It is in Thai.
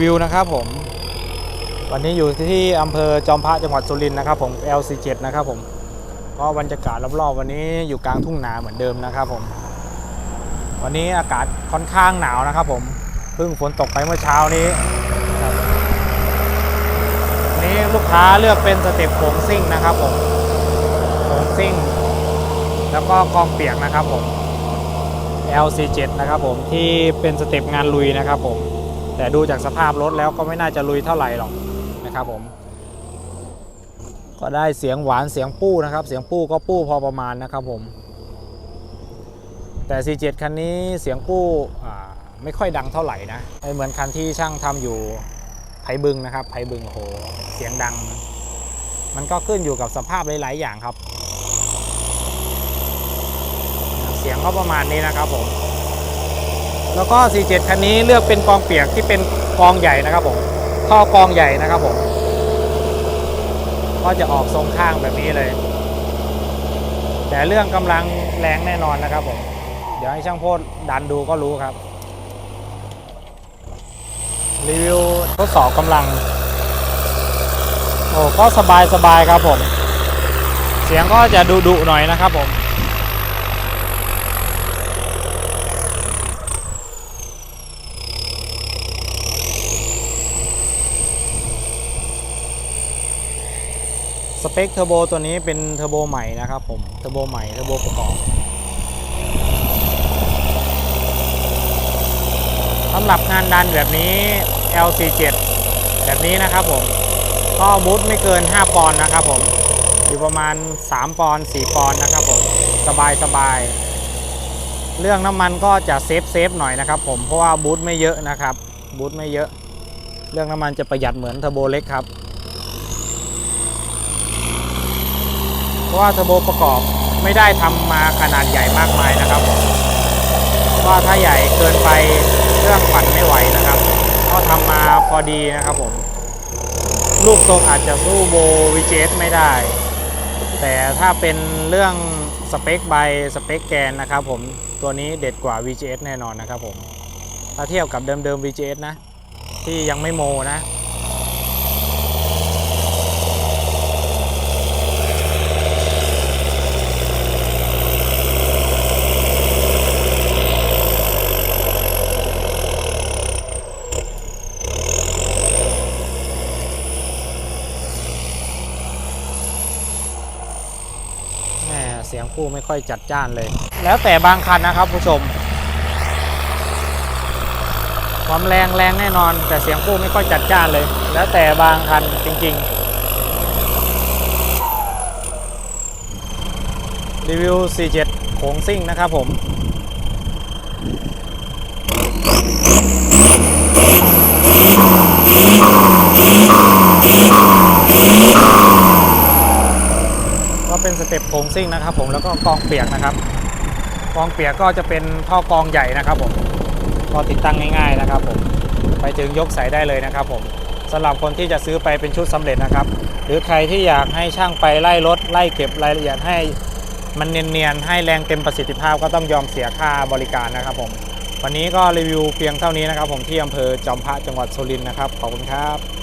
วิวนะครับผม วันนี้อยู่ที่อำเภอจอมพระจังหวัดสุรินทร์นะครับผม LC7 นะครับผมก็บรรยากาศรอบๆ วันนี้อยู่กลางทุ่งนาเหมือนเดิมนะครับผม วันนี้อากาศค่อนข้างหนาวนะครับผมเพิ่งฝนตกไปเมื่อเช้านี้นนี้ลูกค้าเลือกเป็นสเต็ปโขงซิ่งนะครับผมโขงซิ่ง แล้วก็กองเปียกนะครับผม LC7 นะครับผมที่เป็นสเต็ปงานลุยนะครับผม แต่ดูจากสภาพรถแล้วก็ไม่น่าจะลุยเท่าไหร่หรอกนะครับผม ก็ได้เสียงหวานเสียงปู้นะครับ เสียงปู้ก็ปู้พอประมาณนะครับผม แต่ C7 คันนี้เสียงปู้ไม่ค่อยดังเท่าไหร่นะไม่เหมือนคันที่ช่างทำอยู่ไผ่บึงนะครับไผ่บึงโอ้โหเสียงดัง มันก็ขึ้นอยู่กับสภาพหลาย ๆ อย่างครับ เสียงก็ประมาณนี้นะครับผม แล้วก็ C7 คันนี้เลือกเป็นกองเปียกที่เป็นกองใหญ่นะครับผมท่อกองใหญ่นะครับผมก็จะออกทรงข้างแบบนี้เลย แต่เรื่องกำลังแรงแน่นอนนะครับผมเดี๋ยวให้ช่างโพดดันดูก็รู้ครับ รีวิวทดสอบกำลัง โอ้ก็สบายสบายครับผม เสียงก็จะดุดุหน่อยนะครับผม เปคเทอร์โบตัวนี้เป็นเทอร์โบใหม่นะครับผม เทอร์โบใหม่ เทอร์โบประกอบสำหรับงานดันแบบนี้ LC7 แบบนี้นะครับผม ก็บูทไม่เกิน 5 ปอนด์นะครับผม อยู่ประมาณ 3 ปอนด์4ปอนด์นะครับผม สบายสบายเรื่องน้ำมันก็จะเซฟเซฟหน่อยนะครับผม เพราะว่าบูทไม่เยอะนะครับ บูทไม่เยอะ เรื่องน้ำมันจะประหยัดเหมือนเทอร์โบเล็กครับ เพราะว่าเทอร์โบประกอบไม่ได้ทำมาขนาดใหญ่มากมายนะครับผมว่าถ้าใหญ่เกินไปเครื่องปั่นไม่ไหวนะครับก็ทำมาพอดีนะครับผมลูกทรงอาจจะสู้โบ VGS ไม่ได้ แต่ถ้าเป็นเรื่องสเปคใบสเปคแกนนะครับผมตัวนี้เด็ดกว่า VGS แน่นอนนะครับผมถ้าเทียบกับเดิมๆ VGS นะ ที่ยังไม่โมนะ เสียงผู้ไม่ค่อยจัดจ้านเลย แล้วแต่บางคันนะครับผู้ชมความแรงแรงแน่นอน แต่เสียงผู้ไม่ค่อยจัดจ้านเลย แล้วแต่บางคันจริง ๆ รีวิว C7 โขงซิ่งนะครับผมก็ เต็ปโค้งซิ่งนะครับ ผมแล้วก็กองเปียกนะครับกองเปียกก็จะเป็นท่อกองใหญ่นะครับผมก็ติดตั้งง่าย ๆนะครับ ผมไปถึงยกใส่ได้เลยนะครับ ผมสำหรับคนที่จะซื้อไปเป็นชุดสำเร็จนะครับ หรือใครที่อยากให้ช่างไปไล่รถไล่เก็บรายละเอียดให้มันเนียนๆให้แรงเต็มประสิทธิภาพก็ต้องยอมเสียค่าบริการนะครับ ผม วันนี้ก็รีวิวเพียงเท่านี้นะครับ ผมที่อำเภอจอมพระจังหวัดสุรินทร์นะครับขอบคุณครับ